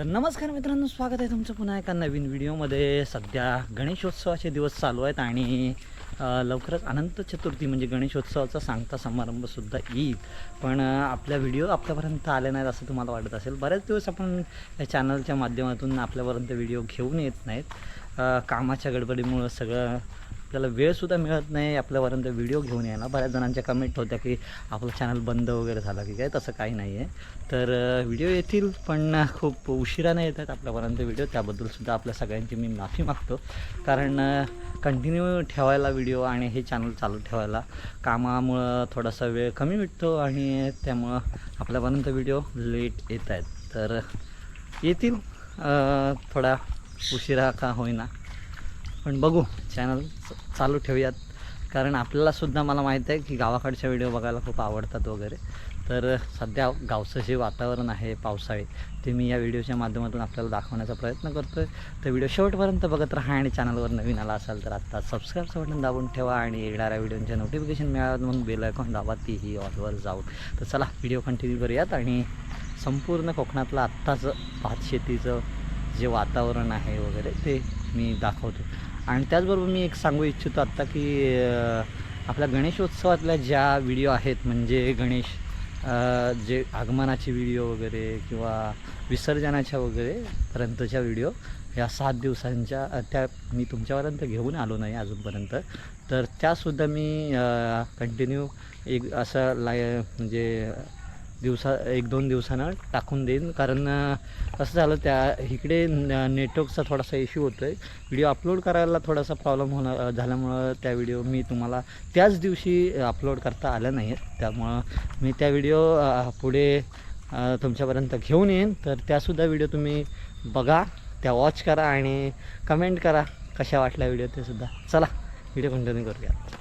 तर नमस्कार मित्रांनो स्वागत आहे तुमचं पुन्हा एका नवीन व्हिडिओमध्ये. सध्या गणेशोत्सवाचे दिवस चालू आहेत आणि लवकरच अनंत चतुर्थी म्हणजे गणेशोत्सवाचा सांगता समारंभसुद्धा येईल. पण आपल्या व्हिडिओ आपल्यापर्यंत आले नाहीत असं तुम्हाला वाटत असेल. बऱ्याच दिवस आपण या चॅनलच्या माध्यमातून आपल्यापर्यंत व्हिडिओ घेऊन येत नाहीत. कामाच्या गडबडीमुळं सगळं आपल्याला वेळसुद्धा मिळत नाही आपल्यापर्यंत व्हिडिओ घेऊन यायला. बऱ्याच जणांच्या कमेंट होत्या की आपलं चॅनल बंद वगैरे झालं की काय? तसं काही नाही आहे तर व्हिडिओ येतील पण खूप उशिराने येतात आपल्यापर्यंत व्हिडिओ त्याबद्दलसुद्धा आपल्या सगळ्यांची मी माफी मागतो. कारण कंटिन्यू ठेवायला व्हिडिओ आणि हे चॅनल चालू ठेवायला कामामुळं थोडासा वेळ कमी भेटतो आणि त्यामुळं आपल्यापर्यंत व्हिडिओ लेट येत आहेत तर येतील थोडा उशिरा का होईना. पण बघू चॅनल चालू ठेवूयात. कारण आपल्यालासुद्धा मला माहीत आहे की गावाकडच्या व्हिडिओ बघायला खूप आवडतात वगैरे. तर सध्या गावचं जे वातावरण आहे पावसाळी ते मी या व्हिडिओच्या माध्यमातून आपल्याला दाखवण्याचा प्रयत्न करतो आहे तर व्हिडिओ शेवटपर्यंत बघत राहा आणि चॅनलवर नवीन आला असाल तर आत्ता सबस्क्राईबचं बटन दाबून ठेवा आणि येणाऱ्या व्हिडिओचे नोटिफिकेशन मिळावं म्हणून बेल आयकॉन दाबा तीही ऑलवर जाऊन. तर चला व्हिडिओ कंटिन्यू करूयात आणि संपूर्ण कोकणातलं आत्ताचं भात शेतीचं जे वातावरण आहे वगैरे ते मी दाखवतो आणि त्याचबरोबर मी एक सांगू इच्छितो आत्ता की आपल्या गणेशोत्सवातल्या ज्या व्हिडिओ आहेत म्हणजे गणेश जे आगमनाचे व्हिडिओ वगैरे किंवा विसर्जनाच्या वगैरे पर्यंतच्या व्हिडिओ या सात दिवसांच्या त्या मी तुमच्यापर्यंत घेऊन आलो नाही अजूनपर्यंत. तर त्यासुद्धा मी कंटिन्यू एक असं लाय म्हणजे दिवसा एक दोन दिवसानं टाकून देईन. कारण कसं झालं त्या इकडे नेटवर्कचा थोडासा इश्यू होतो आहे व्हिडिओ अपलोड करायला थोडासा प्रॉब्लेम होणार झाल्यामुळं त्या व्हिडिओ मी तुम्हाला त्याच दिवशी अपलोड करता आल्या नाही आहेत त्यामुळं मी त्या व्हिडिओ पुढे तुमच्यापर्यंत घेऊन येईन. तर त्यासुद्धा व्हिडिओ तुम्ही बघा त्या वॉच करा आणि कमेंट करा कशा वाटल्या व्हिडिओ ते सुद्धा. चला व्हिडिओ कंटिन्यू करूया.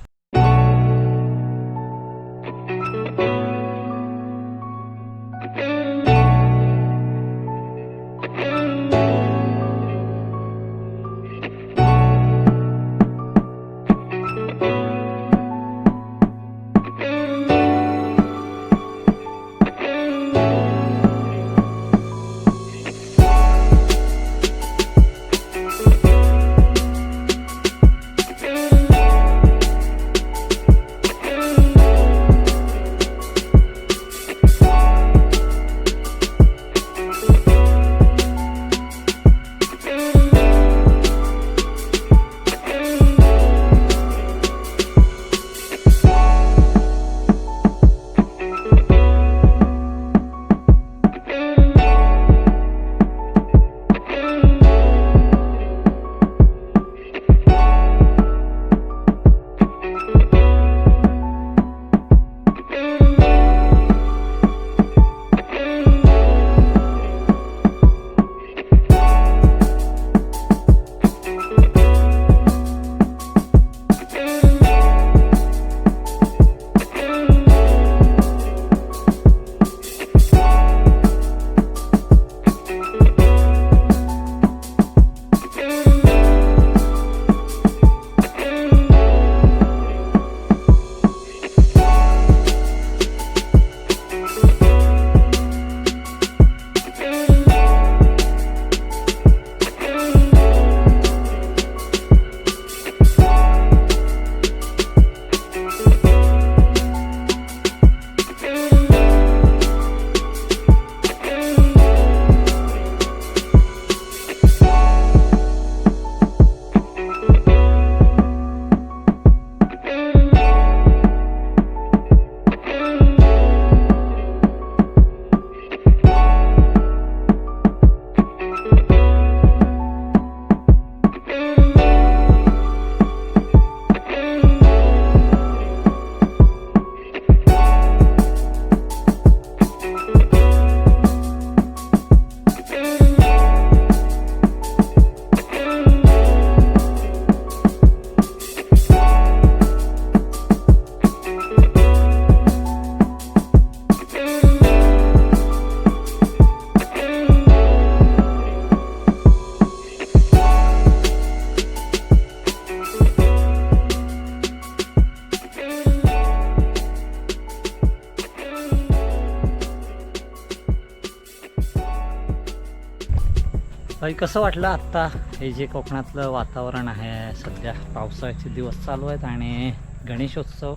भाई कसं वाटलं आत्ता? हे जे कोकणातलं वातावरण आहे सध्या पावसाळ्याचे दिवस चालू आहेत आणि गणेशोत्सव.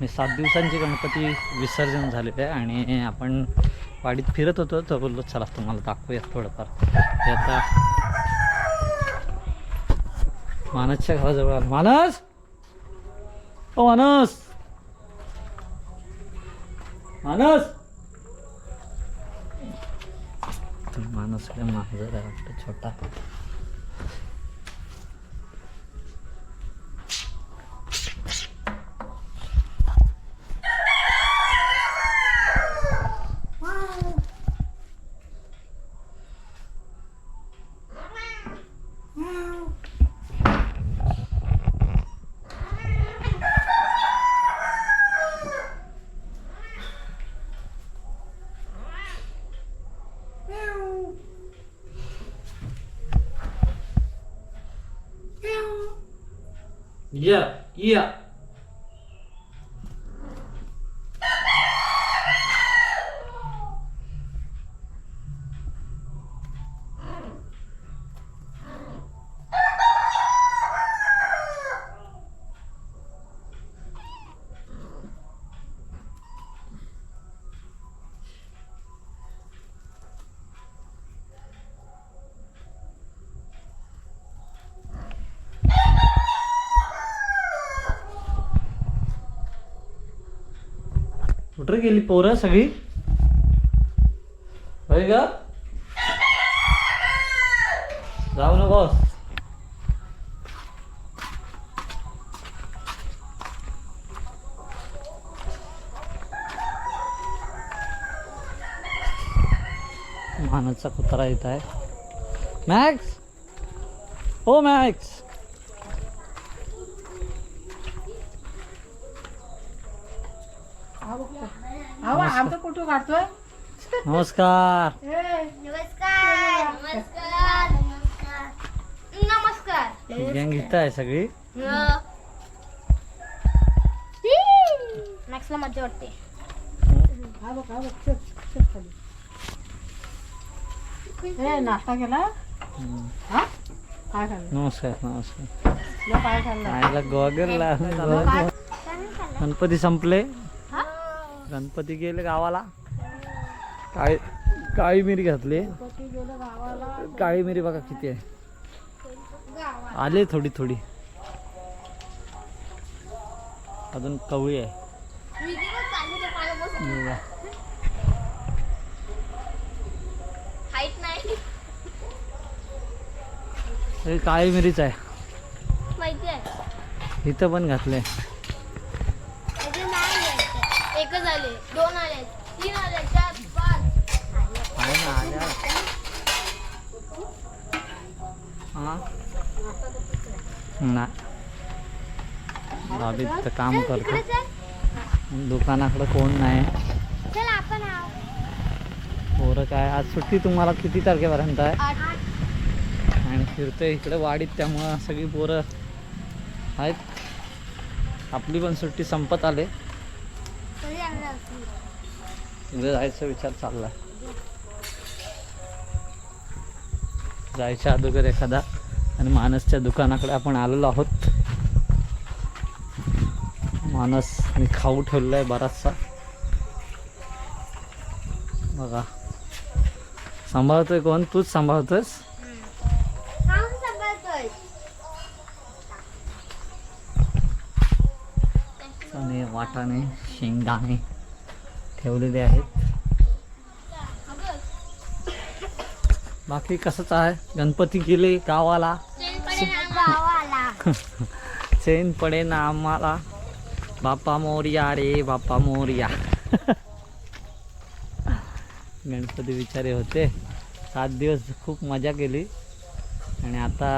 मी सात दिवसांचे गणपती विसर्जन झालेले आहे आणि आपण वाडीत फिरत होतो तर बोललो चला तुम्हाला दाखवूयात थोडंफार. हे आता मानसच्या गावाजवळ आलो. मानस! ओ मानस! मानस! माणूस माणूस काय मांजर आहे वाटतं छोटा. या या कुठं गेली पोरं सगळी. होय ग? जाऊ नकोस. मानाचा कुत्रा येत आहे. मॅक्स हो मॅक्स फोटो काढतोय? नमस्कार. नमस्कार नमस्कार नमस्कार. नमस्कार. गँग इथं आहे सगळी. मॅक्सला मजा वाटते हा बघ हा बघ चल, चल खाली. ए नाश्ता केला? हम्म. हा? काय खाल्लं? नमस्कार नमस्कार. तुला काय खाल्लं? काय गणपती संपले. गणपती गेले गावाला. काळी काळी मिरी घातली. काळी मिरी बघा किती आहे. आले थोडी थोडी. अजून कवळी आहे. काळी मिरीच आहे. माहिती आहे. इथं पण घातलंय अजून नाही घ्यायचं. एकच आले दोन आले तीन आले चार पाच. आहे ना आल्या हा? ना भाभी तर काम करतो. दुकानाकडे कोण नाही. चल आपण आहो. पोरं काय? आज सुट्टी तुम्हाला किती तारखेपर्यंत आहे? आठ. आणि फिरतोय इकडे वाडीत त्यामुळं सगळी पोरं आहेत. आपली पण सुट्टी संपत आले. कधी जायचा विचार चालला जायच्या अगोदर एखादा आणि मानसच्या दुकानाकडे आपण आलेलो आहोत. मानस मी खाऊ ठेवलेला आहे बराचसा. बघा. सांभाळतोय कोण? तूच सांभाळतोयस? आणि वाटाणे शेंगदाणे. ठेवलेले आहेत. बाकी कसंच आहे? गणपती गेले गावाला. चैन पडे ना आम्हाला. बाप्पा मोर्या रे बाप्पा मोर्या. गणपती विचारे होते. सात दिवस खूप मजा केली. आणि आता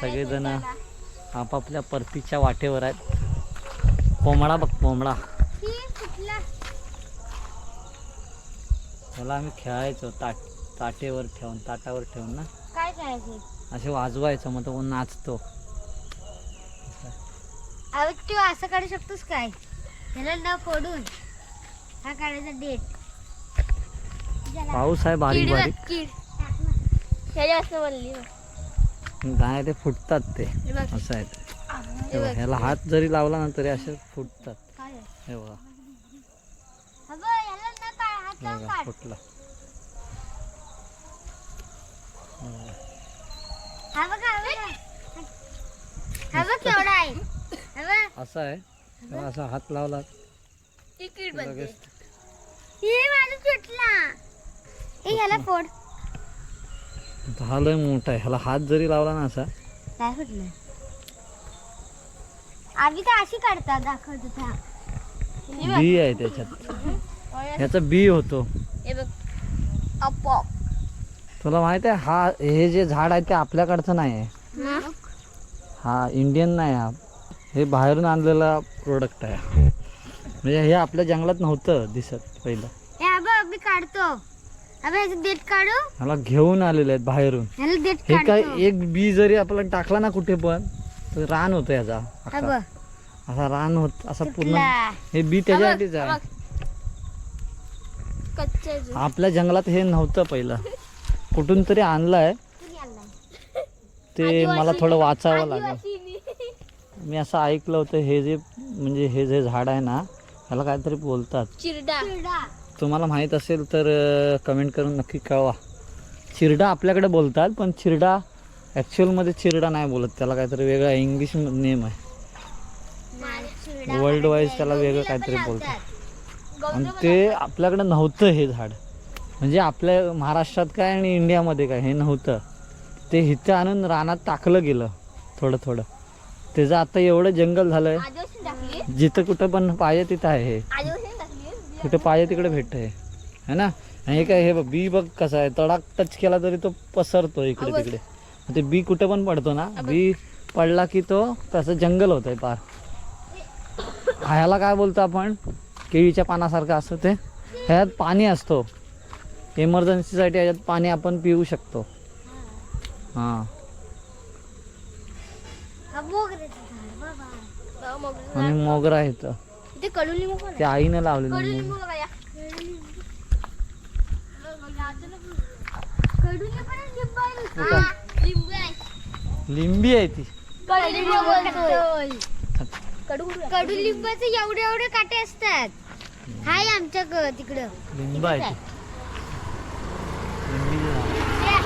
सगळेजण आपापल्या परतीच्या वाटेवर आहेत. कोंबडा बघ कोंबडा ही कुठला त्याला आम्ही खेळायचो ताट ताटेवर ठेवून ताटावर ठेवून ना. काय करायचं असे वाजवायचं मग तो नाचतो. अरे तू असं काढू शकतोस काय? त्याला न फोडून हा काढायचा डेट. पाऊस आहे बारीक बारीक. कीड. नाही ते फुटतात ते. असं आहे ते. हे बघ, बघ. ह्याला हात जरी लावला ना तरी असे फुटतात. काय? हे बघा अगं, ह्याला ना काय हात हे लावून बघा. फुटला हा हा. हा हा. असं आहे. तेव्हा असा हात लावला. तिकीट लगेच हे हे ह्याला फोड. हा लय मोठा आहे. ह्याला हात जरी लावला ना असा. काय फुटलं. आम्ही तर अशी काढतात दाखवत होता बी आहे त्याच्यात. ह्याचा बी होतो. हे बघ. तुला माहीत आहे हा हे जे झाड आहे ते आपल्याकडचं नाही आहे हा इंडियन नाही हा. हे बाहेरून आणलेला प्रोडक्ट आहे. म्हणजे हे आपल्या जंगलात नव्हतं दिसत पहिलं. हे काढतो. अबे देठ काढू? ह्याला घेऊन आलेले आहेत बाहेरून. देठ हे काय काढतो. एक बी जरी आपल्याला टाकला ना कुठे पण तर रान होतं याचा अख्खा. असा रान होत असा पूर्ण तुटला. हे बी त्याच्यासाठीच आहे. कच्चे आपल्या जंगलात हे नव्हतं पहिलं. कुठून तरी आणलंय. ते मला थोडं वाचावं लागलं. मी असं ऐकलं होतं हे जे म्हणजे हे जे झाड आहे ना ह्याला काहीतरी बोलतात. चिरडा. तुम्हाला माहीत असेल तर कमेंट करून नक्की कळवा. चिरडा आपल्याकडे बोलतात पण चिरडा ॲक्च्युअलमध्ये चिरडा नाही बोलत. त्याला काहीतरी वेगळा इंग्लिश नेम आहे. वर्ल्ड वाईज त्याला वेगळं काहीतरी बोलतात. आणि ते आपल्याकडे नव्हतं हे झाड. म्हणजे आपल्या महाराष्ट्रात काय आणि इंडियामध्ये काय हे नव्हतं. ते इथे आणून रानात टाकलं गेलं थोडं थोडं. त्याचं आता एवढं जंगल झालंय. जिथं कुठं पण पाहिजे तिथं आहे हे. कुठे पाहिजे तिकडे भेटतं हे है ना हे काय हे बघ, बी बघ कसं आहे. तडाक टच केला तरी तो पसरतो इकडे. तिकडे. ते बी कुठे पण पडतो ना बी पडला की तो कसं जंगल होत आहे पार. ह्याला काय बोलतो आपण? केळीच्या पानासारखं असतं ते. ह्यात पाणी असतो. इमर्जन्सीसाठी ह्याच्यात पाणी आपण पिऊ शकतो. हां. हा आणि मोगरा आहे ते आईनं लावलेलं लिंबू आहे. ती. कडुलिंबाचे. एवढे एवढे काटे असतात. हाय आमच्या ग तिकडं. लिंब आहे ती लिंबीचं झाड.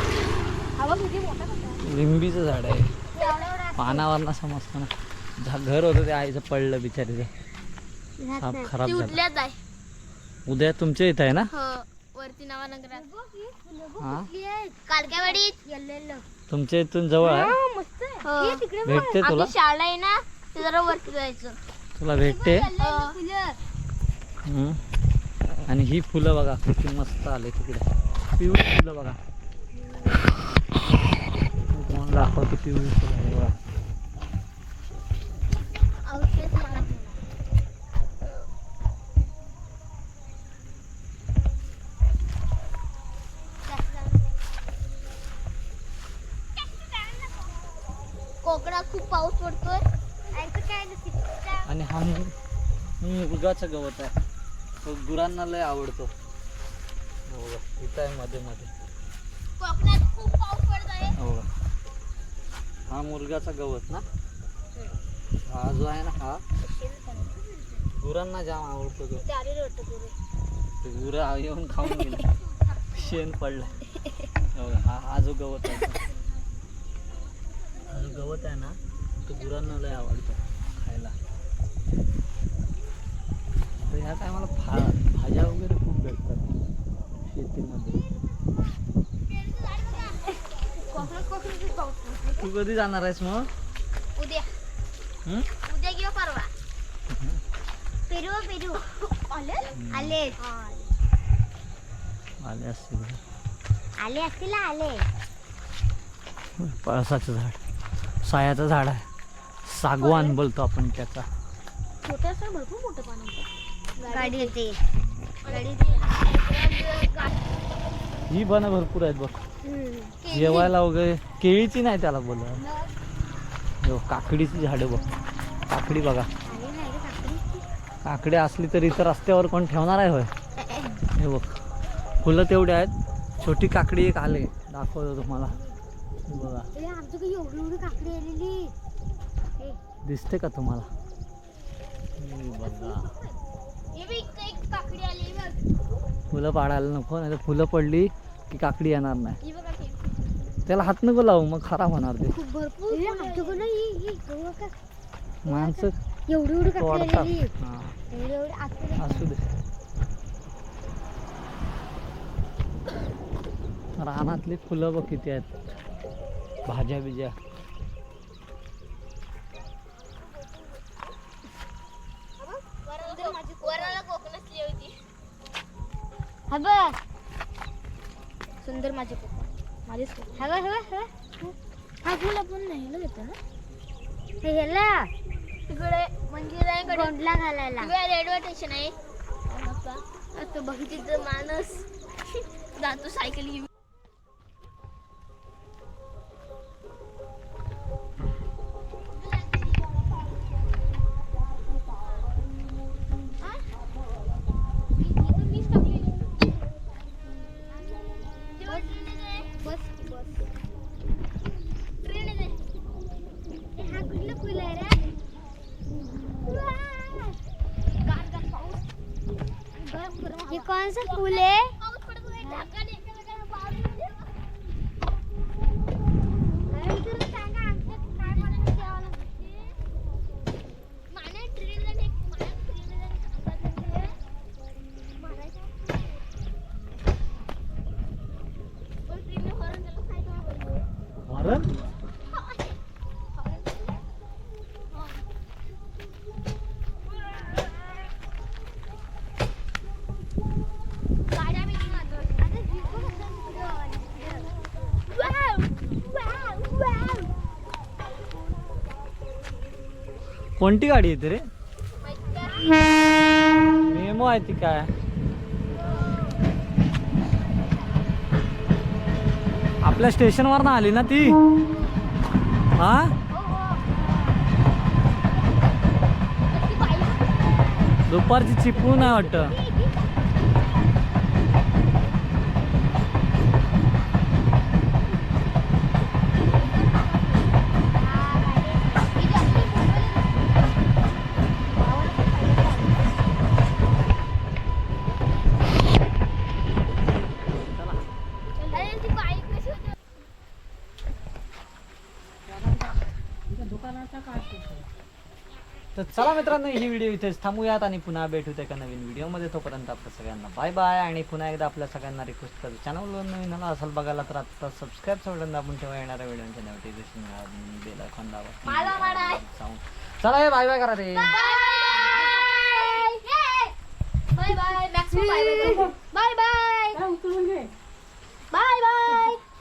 हवा किती मोठा होता लिंबीचं झाड आहे. पानावरनं समजतं ना. झा घर होतं ते आईचं पडलं बिचारीचं. राहत साप नाही. खराब ती झाला. उठल्याच आहे उद्या तुमच्या इथं आहे ना? हो वरती नावानगरात हा? तुमच्या इथून जवळ आहे? मस्त आहे. तिकडे भेटते तुला? आपली शाळा आहे ना? ते जरा वरती जायचं. तुला भेटते? हम्म. आणि ही फुलं बघा किती मस्त आले तिकडे. पिवळी फुलं बघा. मी तुम्हाला दाखवतो पिवळी फुलं आहे बघा. औषध कोकणात खूप पाऊस पडतोय. आणि हा मु- मुगाचं गवत आहे. तो गुरांना लय आवडतो. हो इथं आहे मध्ये मध्ये. हो. हा मुरगाचा गवत ना? हा जो आहे ना हा. गुरांना जाम आवडतो तो. गुरं. येऊन खाऊन गेले. शेण पडलं हो हा हा जो गवत आहे हा जो गवत आहे ना तो गुरांना लय आवडतो खायला तर ह्या टायमाला भा भाज्या वगैरे खूप भेटतात शेतीमध्ये. तू कधी जाणार आहेस मग? उद्या? उद्या किंवा परवा. पेरू पेरू. आले? आले. आले असतील आले असतील आले. पळसाचं झाड. सायाचं झाड आहे. सागवान बोलतो आपण त्याचा. छोटे असं भरपूर मोठं पाणी गाडी ही बन भरपूर आहेत बघ. जेवायला वगैरे केळीची नाही त्याला बोल काकडीची झाडं बघ. काकडी बघा. काकडी. असली तर इथं रस्त्यावर कोण ठेवणार आहे होय? हे बघ. फुलं तेवढे आहेत. छोटी काकडी एक आले. दाखवतो तुम्हाला. बघा. दिसते का तुम्हाला? बघा. फुलं पाडायला नको नाही तर फुलं पडली की काकडी येणार नाही. ही. त्याला हात नको लावू मग खराब होणार ते. माणसं तोडतात. हा. असू दे. रानातली फुलं बघ किती आहेत. भाज्या बिज्या. हा बघ. सुंदर माझे कोकण माझेच कोकण हवा हवा हवा हा फुल आपण नाही घेतो ना. हे ह्याला. तिकडे मंदिर आहे गोंडला घालायला. रेल्वे स्टेशन आहे. आता बघितलं माणूस. जातो सायकल घेऊन. कोणती गाडी येते रे? मेमो आहे ती काय? आपल्या स्टेशनवर ना आली ना ती? हा? दुपारची चिपू आहे वाटतं. तर चला मित्रांनो ही व्हिडिओ इथेच थांबूयात आणि पुन्हा भेटूत एका नवीन व्हिडिओमध्ये तोपर्यंत आपल्या सगळ्यांना बाय बाय आणि पुन्हा एकदा आपल्या सगळ्यांना रिक्वेस्ट करतो चॅनलवर नवीन आला असाल बघायला तर आता सबस्क्राईब सोडून आपण ठेवा. येणाऱ्या व्हिडिओच्या नोटिफिकेशन बेल आयकॉन चला हे बाय बाय करा रे bye bye bye bye bye bye